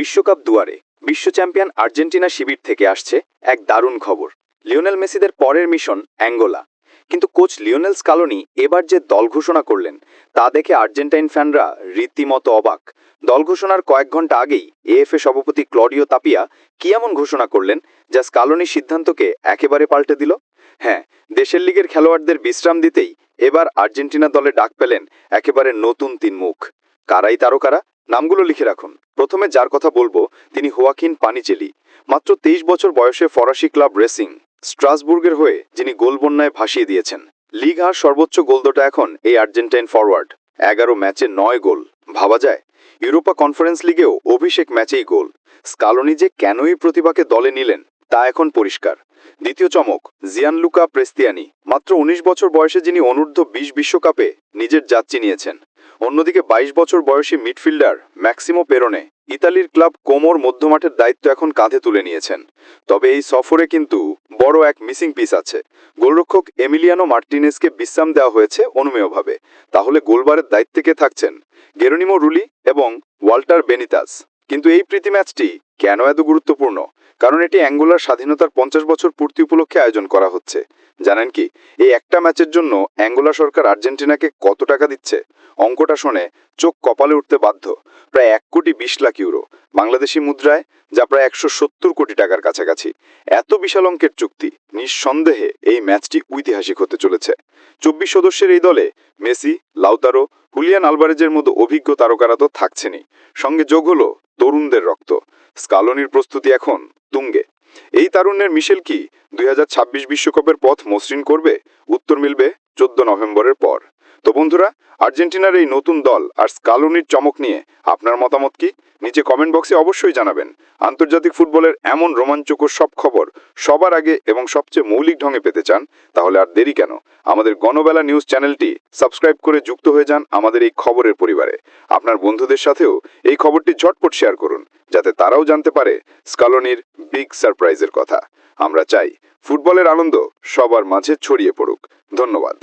বিশ্বকাপ দুয়ারে বিশ্ব চ্যাম্পিয়ন আর্জেন্টিনা শিবির থেকে আসছে এক দারুণ খবর। লিওনেল মেসিদের পরের মিশন অ্যাঙ্গোলা। কিন্তু কোচ লিওনেল স্কালোনি এবার যে দল ঘোষণা করলেন, তা দেখে আর্জেন্টাইন ফ্যানরা রীতিমতো অবাক। দল ঘোষণার কয়েক ঘণ্টা আগেই এএফএ সভাপতি ক্লডিও তাপিয়া কি এমন ঘোষণা করলেন যা স্কালোনির সিদ্ধান্তকে একেবারে পাল্টে দিল? হ্যাঁ দেশের লিগের খেলোয়াড়দের বিশ্রাম দিতেই এবার আর্জেন্টিনা দলে ডাক পেলেন একেবারে নতুন তিন মুখ। কারাই তারকারা? নামগুলো লিখে রাখুন। প্রথমে যার কথা বলব, তিনি হোয়াকিন পানিচেলি। মাত্র তেইশ বছর বয়সে ফরাসি ক্লাব রেসিং, স্ট্রাসবুর্গের হয়ে যিনি গোলবন্যায় ভাসিয়ে দিয়েছেন। লিগ হার সর্বোচ্চ গোলদোটা এখন এই আর্জেন্টাইন ফরওয়ার্ড। এগারো ম্যাচে নয় গোল। ভাবা যায়, ইউরোপা কনফারেন্স লিগেও অভিষেক ম্যাচেই গোল। স্কালোনি যে কেনই প্রতিভাকে দলে নিলেন, তা এখন পরিষ্কার। দ্বিতীয় চমক, জিয়ানলুকা প্রেস্তিয়ানি। মাত্র ১৯ বছর বয়সে যিনি অনূর্ধ্ব বিশ বিশ্বকাপে নিজের যাত্রী নিয়েছেন। অন্যদিকে ২২ বছর বয়সী মিডফিল্ডার ম্যাক্সিমো পেরোনে ইতালির ক্লাব কোমোর মধ্যমাঠের দায়িত্ব এখন কাঁধে তুলে নিয়েছেন। তবে এই সফরে কিন্তু বড় এক মিসিং পিস আছে। গোলরক্ষক এমিলিয়ানো মার্টিনেসকে বিশ্রাম দেওয়া হয়েছে অনুমেয়ভাবে। তাহলে গোলবারের দায়িত্বে কে থাকছেন? গেরোনিমো রুলি এবং ওয়াল্টার বেনিতাস। কিন্তু এই প্রীতি ম্যাচটি কেন এত গুরুত্বপূর্ণ? কারণ এটি অ্যাঙ্গোলার স্বাধীনতার পঞ্চাশ বছর পূর্তি উপলক্ষে আয়োজন করা হচ্ছে। জানেন কি, এই একটা ম্যাচের জন্য অ্যাঙ্গোলা সরকার আর্জেন্টিনাকে কত টাকা দিচ্ছে? অঙ্কটা শুনে চোখ কপালে উঠতে বাধ্য। প্রায় এক কোটি বিশ লাখ ইউরো। বাংলাদেশি মুদ্রায় যা প্রায় একশো সত্তর কোটি টাকার কাছাকাছি। এত বিশাল অঙ্কের চুক্তি, নিঃসন্দেহে এই ম্যাচটি ঐতিহাসিক হতে চলেছে। চব্বিশ সদস্যের এই দলে মেসি, লাউতারো হুলিয়ান আলবারেজের মতো অভিজ্ঞ তারকারা তো থাকছেনি সঙ্গে যোগ হলো তরুণদের রক্ত। স্কালনির প্রস্তুতি এখন তুঙ্গে। এই তারুণ্যের মিশেল কি দুই বিশ্বকাপের পথ মসৃণ করবে? উত্তর মিলবে চোদ্দ নভেম্বরের পর। তো বন্ধুরা, আর্জেন্টিনার এই নতুন দল আর স্কালোনির চমক নিয়ে আপনার মতামত কি? নিচে কমেন্ট বক্সে অবশ্যই জানাবেন। আন্তর্জাতিক ফুটবলের এমন রোমাঞ্চকর সব খবর সবার আগে এবং সবচেয়ে মৌলিক ঢঙে পেতে চান, তাহলে আর দেরি কেন? আমাদের গণবেলা নিউজ চ্যানেলটি সাবস্ক্রাইব করে যুক্ত হয়ে যান আমাদের এই খবরের পরিবারে। আপনার বন্ধুদের সাথেও এই খবরটি ঝটপট শেয়ার করুন, যাতে তারাও জানতে পারে স্কালোনির বিগ সারপ্রাইজের কথা। আমরা চাই ফুটবলের আনন্দ সবার মাঝে ছড়িয়ে পড়ুক। ধন্যবাদ।